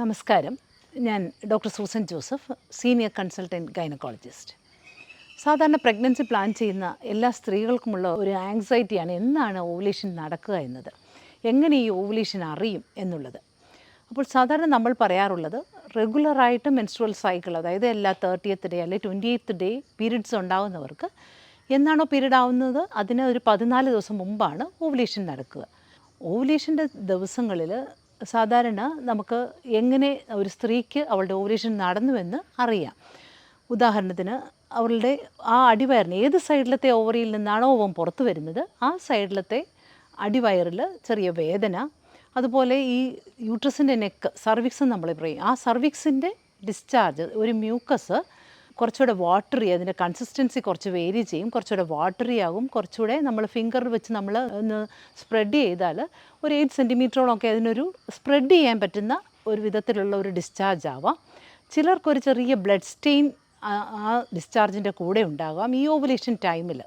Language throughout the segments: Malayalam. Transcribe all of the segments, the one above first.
നമസ്കാരം. ഞാൻ doctor Susan Joseph senior consultant gynaecologist. സാധാരണ പ്രഗ്നൻസി പ്ലാൻ ചെയ്യുന്ന എല്ലാ സ്ത്രീകൾക്കുമുള്ള ഒരു ആങ്സൈറ്റിയാണ് എന്നാണ് ഓവുലേഷൻ നടക്കുക എന്നത്. എങ്ങനെ ഈ ഓവുലേഷൻ അറിയും എന്നുള്ളത്. അപ്പോൾ സാധാരണ നമ്മൾ പറയാറുള്ളത് റെഗുലറായിട്ട് മെൻസ്ട്രുവൽ സൈക്കിൾ അതായത് എല്ലാ തേർട്ടിയത്ത് ഡേ അല്ലെങ്കിൽ ട്വന്റി എയ്ത്ത് ഡേ പീരീഡ്സ് ഉണ്ടാകുന്നവർക്ക് എന്നാണോ പീരീഡ് ആവുന്നത്? അതിന് ഒരു പതിനാല് ദിവസം മുമ്പാണ് ഓവുലേഷൻ നടക്കുക. ഓവുലേഷന്റെ ദിവസങ്ങളിൽ സാധാരണ നമുക്ക് എങ്ങനെ ഒരു സ്ത്രീക്ക് അവളുടെ ഓപ്പറേഷൻ നടന്നുവെന്ന് അറിയാം. ഉദാഹരണത്തിന് അവളുടെ ആ അടിവയറിന് ഏത് സൈഡിലത്തെ ഓവറിയിൽ നിന്നാണോ ഓവം പുറത്തു വരുന്നത് ആ സൈഡിലത്തെ അടിവയറിൽ ചെറിയ വേദന അതുപോലെ ഈ യൂട്രസിന്റെ നെക്ക് സർവിക്സ് നമ്മൾ പറയും. ആ സർവിക്സിന്റെ ഡിസ്ചാർജ് ഒരു മ്യൂക്കസ് കുറച്ചുകൂടെ വാട്ടറി അതിന്റെ കൺസിസ്റ്റൻസി കുറച്ച് വേരി ചെയ്യും. കുറച്ചുകൂടെ വാട്ടറി ആകും. കുറച്ചുകൂടെ നമ്മൾ ഫിംഗർ വെച്ച് നമ്മൾ ഒന്ന് സ്പ്രെഡ് ചെയ്താൽ ഒരു എയ്റ്റ് സെന്റിമീറ്ററോളമൊക്കെ അതിനൊരു സ്പ്രെഡ് ചെയ്യാൻ പറ്റുന്ന ഒരു വിധത്തിലുള്ള ഒരു ഡിസ്ചാർജ് ആവാം. ചിലർക്കൊരു ചെറിയ ബ്ലഡ് സ്റ്റെയിൻ ആ ഡിസ്ചാർജിന്റെ കൂടെ ഉണ്ടാകാം ഈ ഓവുലേഷൻ ടൈമിൽ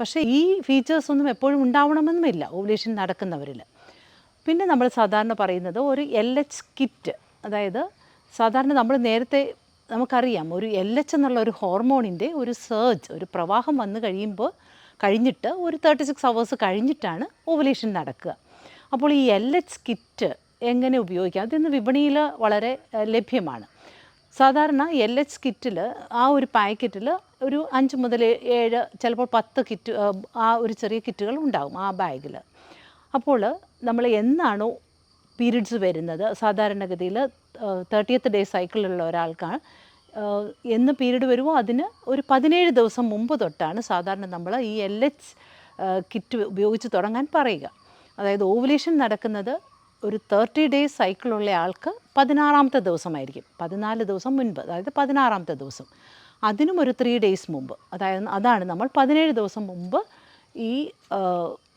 പക്ഷേ ഈ ഫീച്ചേഴ്സ് ഒന്നും എപ്പോഴും ഉണ്ടാവണമെന്നുമില്ല ഓവുലേഷൻ നടക്കുന്നവരിൽ. പിന്നെ നമ്മൾ സാധാരണ പറയുന്നത് ഒരു എൽ എച്ച് കിറ്റ് അതായത് സാധാരണ നമ്മൾ നേരത്തെ നമുക്കറിയാം ഒരു എൽ എച്ച് എന്നുള്ള ഒരു ഹോർമോണിന്റെ ഒരു സർജ് ഒരു പ്രവാഹം വന്നു കഴിയുമ്പോൾ കഴിഞ്ഞിട്ട് ഒരു തേർട്ടി സിക്സ് അവേഴ്സ് കഴിഞ്ഞിട്ടാണ് ഓവുലേഷൻ നടക്കുക. അപ്പോൾ ഈ എൽ എച്ച് കിറ്റ് എങ്ങനെ ഉപയോഗിക്കാം? അതിന്ന് വിപണിയിൽ വളരെ ലഭ്യമാണ്. സാധാരണ എൽ എച്ച് കിറ്റിൽ ആ ഒരു പാക്കറ്റിൽ ഒരു അഞ്ച് മുതൽ ഏഴ് ചിലപ്പോൾ പത്ത് കിറ്റ് ആ ഒരു ചെറിയ കിറ്റുകൾ ഉണ്ടാകും ആ ബാഗിൽ അപ്പോൾ നമ്മൾ എന്നാണോ പീരീഡ്സ് വരുന്നത്? സാധാരണഗതിയിൽ തേർട്ടിയത്ത് ഡേ സൈക്കിളിലുള്ള ഒരാൾക്കാണ് എന്ന് പീരീഡ് വരുമോ? അതിന് ഒരു പതിനേഴ് ദിവസം മുമ്പ് തൊട്ടാണ് സാധാരണ നമ്മൾ ഈ എൽ എച്ച് കിറ്റ് ഉപയോഗിച്ച് തുടങ്ങാൻ പറയുക. അതായത് ഓവുലേഷൻ നടക്കുന്നത് ഒരു തേർട്ടി ഡേയ്സ് സൈക്കിളുള്ള ആൾക്ക് പതിനാറാമത്തെ ദിവസമായിരിക്കും. പതിനാല് ദിവസം മുൻപ് അതായത് പതിനാറാമത്തെ ദിവസം. അതിനും ഒരു ത്രീ ഡേയ്സ് മുമ്പ്. അതായത് അതാണ് നമ്മൾ പതിനേഴ് ദിവസം മുമ്പ് ഈ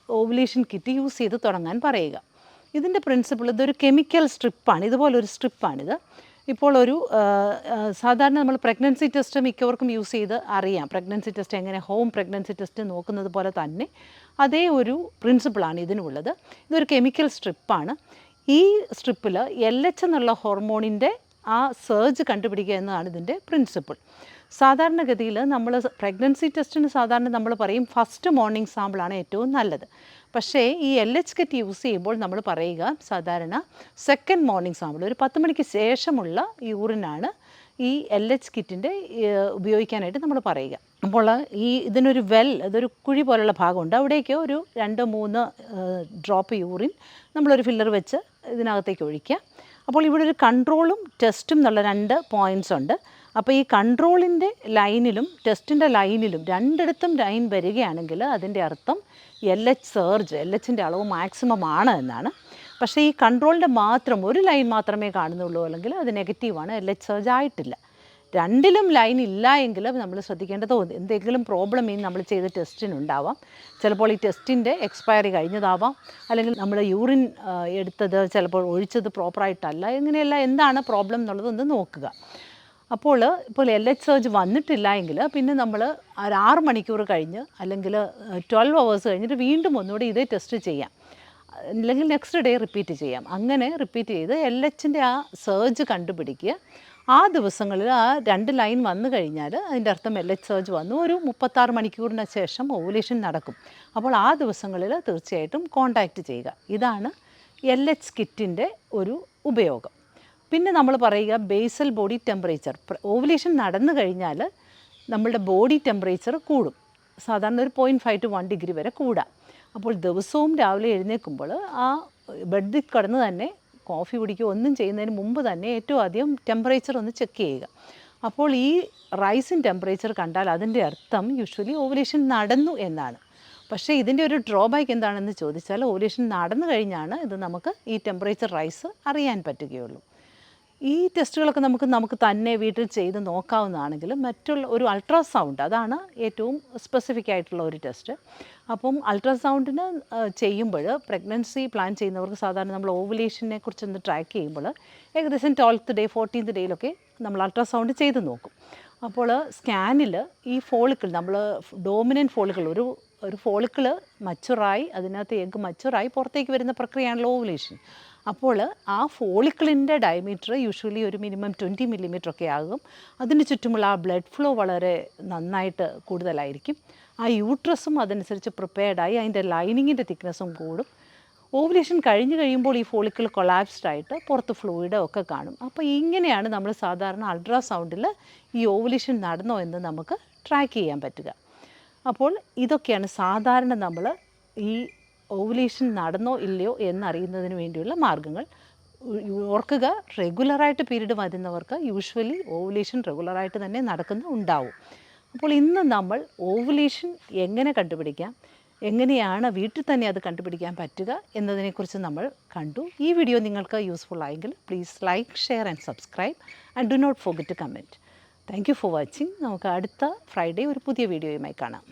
ഓവുലേഷൻ കിറ്റ് യൂസ് ചെയ്ത് തുടങ്ങാൻ പറയുക. ഇതിന്റെ പ്രിൻസിപ്പിൾ ഇതൊരു കെമിക്കൽ സ്ട്രിപ്പാണ് ഇതുപോലൊരു സ്ട്രിപ്പാണിത് ഇപ്പോൾ ഒരു സാധാരണ നമ്മൾ പ്രഗ്നൻസി ടെസ്റ്റ് മിക്കവർക്കും യൂസ് ചെയ്ത് അറിയാം. പ്രഗ്നൻസി ടെസ്റ്റ് എങ്ങനെ ഹോം പ്രഗ്നൻസി ടെസ്റ്റ് നോക്കുന്നത് പോലെ തന്നെ അതേ ഒരു പ്രിൻസിപ്പിളാണ് ഇതിനുള്ളത്. ഇതൊരു കെമിക്കൽ സ്ട്രിപ്പാണ് ഈ സ്ട്രിപ്പിൽ എൽ എച്ച് എന്നുള്ള ഹോർമോണിന്റെ ആ സർജ് കണ്ടുപിടിക്കുക എന്നതാണ് ഇതിന്റെ പ്രിൻസിപ്പിൾ സാധാരണഗതിയിൽ നമ്മൾ പ്രഗ്നൻസി ടെസ്റ്റിന് സാധാരണ നമ്മൾ പറയും ഫസ്റ്റ് മോർണിംഗ് സാമ്പിളാണ് ഏറ്റവും നല്ലത്. പക്ഷേ ഈ എൽ എച്ച് കെറ്റ് യൂസ് ചെയ്യുമ്പോൾ നമ്മൾ പറയുക സാധാരണ സെക്കൻഡ് മോർണിംഗ് സാമ്പിൾ ഒരു പത്ത് മണിക്ക് ശേഷമുള്ള യൂറിനാണ് ഈ എൽ എച്ച് കിറ്റിന്റെ ഉപയോഗിക്കാനായിട്ട് നമ്മൾ പറയുക. അപ്പോൾ ഈ ഇതിനൊരു വെൽ അതൊരു കുഴി പോലുള്ള ഭാഗമുണ്ട്. അവിടേക്ക് ഒരു രണ്ട് മൂന്ന് ഡ്രോപ്പ് യൂറിൻ നമ്മളൊരു ഫില്ലർ വെച്ച് ഇതിനകത്തേക്ക് ഒഴിക്കുക. അപ്പോൾ ഇവിടെ ഒരു കൺട്രോളും ടെസ്റ്റും എന്നുള്ള രണ്ട് പോയിന്റ്സ് ഉണ്ട്. അപ്പോൾ ഈ കൺട്രോളിന്റെ ലൈനിലും ടെസ്റ്റിന്റെ ലൈനിലും രണ്ടിടത്തും ലൈൻ വരികയാണെങ്കിൽ അതിന്റെ അർത്ഥം എൽ എച്ച് സർജ് എൽ എച്ചിന്റെ അളവ് മാക്സിമം ആണ് എന്നാണ്. പക്ഷേ ഈ കൺട്രോളിന്റെ മാത്രം ഒരു ലൈൻ മാത്രമേ കാണുന്നുള്ളൂ അല്ലെങ്കിൽ അത് നെഗറ്റീവാണ് എൽ എച്ച് സർജ് ആയിട്ടില്ല. രണ്ടിലും ലൈൻ ഇല്ല എങ്കിൽ നമ്മൾ ശ്രദ്ധിക്കേണ്ടത് എന്തെങ്കിലും പ്രോബ്ലം ഈ നമ്മൾ ചെയ്ത ടെസ്റ്റിനുണ്ടാവാം ചിലപ്പോൾ ഈ ടെസ്റ്റിന്റെ എക്സ്പയറി കഴിഞ്ഞതാവാം. അല്ലെങ്കിൽ നമ്മൾ യൂറിൻ എടുത്തത് ചിലപ്പോൾ ഒഴിച്ചത് പ്രോപ്പറായിട്ടല്ല ഇങ്ങനെയല്ല എന്താണ് പ്രോബ്ലം എന്നുള്ളത് ഒന്ന് നോക്കുക. അപ്പോൾ ഇപ്പോൾ എൽ എച്ച് സർജ് വന്നിട്ടില്ല എങ്കിൽ പിന്നെ നമ്മൾ ഒരു ആറ് മണിക്കൂർ കഴിഞ്ഞ് അല്ലെങ്കിൽ ട്വൽവ് അവേഴ്സ് കഴിഞ്ഞിട്ട് വീണ്ടും ഒന്നുകൂടി ഇതേ ടെസ്റ്റ് ചെയ്യാം. അല്ലെങ്കിൽ നെക്സ്റ്റ് ഡേ റിപ്പീറ്റ് ചെയ്യാം. അങ്ങനെ റിപ്പീറ്റ് ചെയ്ത് എൽ എച്ചിന്റെ ആ സർജ് കണ്ടുപിടിക്കുക. ആ ദിവസങ്ങളിൽ ആ രണ്ട് ലൈൻ വന്നു കഴിഞ്ഞാൽ അതിന്റെ അർത്ഥം എൽ എച്ച് സർജ് വന്നു. ഒരു മുപ്പത്താറ് മണിക്കൂറിന് ശേഷം ഓവുലേഷൻ നടക്കും. അപ്പോൾ ആ ദിവസങ്ങളിൽ തീർച്ചയായിട്ടും കോണ്ടാക്റ്റ് ചെയ്യുക. ഇതാണ് എൽ എച്ച് കിറ്റിന്റെ ഒരു ഉപയോഗം. പിന്നെ നമ്മൾ പറയുക ബേസൽ ബോഡി ടെമ്പറേച്ചർ ഓവുലേഷൻ നടന്നു കഴിഞ്ഞാൽ നമ്മളുടെ ബോഡി ടെമ്പറേച്ചർ കൂടും. സാധാരണ ഒരു point five to one degree വരെ കൂടാം. അപ്പോൾ ദിവസവും രാവിലെ എഴുന്നേൽക്കുമ്പോൾ ആ ബെഡിൽ കിടന്ന് തന്നെ കോഫി കുടിക്കുകയോ ഒന്നും ചെയ്യുന്നതിന് മുമ്പ് തന്നെ ഏറ്റവും ആദ്യം ടെമ്പറേച്ചർ ഒന്ന് ചെക്ക് ചെയ്യുക. അപ്പോൾ ഈ റൈസ് ഇൻ ടെമ്പറേച്ചർ കണ്ടാൽ അതിന്റെ അർത്ഥം യൂഷ്വലി ഓവുലേഷൻ നടന്നു എന്നാണ്. പക്ഷേ ഇതിന്റെ ഒരു ഡ്രോബാക്ക് എന്താണെന്ന് ചോദിച്ചാൽ ഓവുലേഷൻ നടന്നു കഴിഞ്ഞാണ് ഇത് നമുക്ക് ഈ ടെമ്പറേച്ചർ റൈസ് അറിയാൻ പറ്റുകയുള്ളൂ. ഈ ടെസ്റ്റുകളൊക്കെ നമുക്ക് നമുക്ക് തന്നെ വീട്ടിൽ ചെയ്ത് നോക്കാവുന്നതാണെങ്കിലും മറ്റുള്ള ഒരു അൾട്രാസൗണ്ട് അതാണ് ഏറ്റവും സ്പെസിഫിക് ആയിട്ടുള്ള ഒരു ടെസ്റ്റ്. അപ്പം അൾട്രാസൗണ്ടിന് ചെയ്യുമ്പോൾ പ്രഗ്നൻസി പ്ലാൻ ചെയ്യുന്നവർക്ക് സാധാരണ നമ്മൾ ഓവുലേഷനെ കുറിച്ചൊന്ന് ട്രാക്ക് ചെയ്യുമ്പോൾ ഏകദേശം ട്വൽത്ത് ഡേ ഫോർട്ടീൻത്ത് ഡേയിലൊക്കെ നമ്മൾ അൾട്രാസൗണ്ട് ചെയ്ത് നോക്കും. അപ്പോൾ സ്കാനിൽ ഈ ഫോളിക്കിൾ നമ്മൾ ഡോമിനന്റ് ഫോളിക്കിൾ ഒരു ഒരു ഫോളിക്കിൾ മച്ചുറായി അതിനകത്ത് എഗ്ഗ് മച്ചുറായി പുറത്തേക്ക് വരുന്ന പ്രക്രിയയാണല്ലോ ഓവുലേഷൻ അപ്പോൾ ആ ഫോളിക്കിളിന്റെ ഡയമീറ്റർ യൂഷ്വലി ഒരു മിനിമം ട്വന്റി മില്ലിമീറ്റർ ഒക്കെ ആകും. അതിന് ചുറ്റുമുള്ള ആ ബ്ലഡ് ഫ്ലോ വളരെ നന്നായിട്ട് കൂടുതലായിരിക്കും. ആ യൂട്രസും അതനുസരിച്ച് പ്രിപ്പയർഡായി അതിന്റെ ലൈനിങ്ങിന്റെ തിക്നെസ്സും കൂടും. ഓവുലേഷൻ കഴിഞ്ഞ് കഴിയുമ്പോൾ ഈ ഫോളിക്കിൾ കൊളാപ്സ്ഡ് ആയിട്ട് പുറത്ത് ഫ്ലൂയിഡോ ഒക്കെ കാണും. അപ്പോൾ ഇങ്ങനെയാണ് നമ്മൾ സാധാരണ അൾട്രാസൗണ്ടിൽ ഈ ഓവുലേഷൻ നടന്നോ എന്ന് നമുക്ക് ട്രാക്ക് ചെയ്യാൻ പറ്റുക. അപ്പോൾ ഇതൊക്കെയാണ് സാധാരണ നമ്മൾ ഈ ഓവുലേഷൻ നടന്നോ ഇല്ലയോ എന്നറിയുന്നതിന് വേണ്ടിയുള്ള മാർഗങ്ങൾ ഓർക്കുക റെഗുലറായിട്ട് പീരീഡ് വരുന്നവർക്ക് യൂഷ്വലി ഓവുലേഷൻ റെഗുലറായിട്ട് തന്നെ നടക്കുന്ന ഉണ്ടാവും. അപ്പോൾ ഇന്ന് നമ്മൾ ഓവുലേഷൻ എങ്ങനെ കണ്ടുപിടിക്കാം എങ്ങനെയാണ് വീട്ടിൽ തന്നെ അത് കണ്ടുപിടിക്കാൻ പറ്റുക എന്നതിനെക്കുറിച്ച് നമ്മൾ കണ്ടു. ഈ വീഡിയോ നിങ്ങൾക്ക് യൂസ്ഫുൾ ആയെങ്കിൽ please like share and subscribe and do not forget to comment thank you for watching നമുക്ക് അടുത്ത ഫ്രൈഡേ ഒരു പുതിയ വീഡിയോയുമായി കാണാം.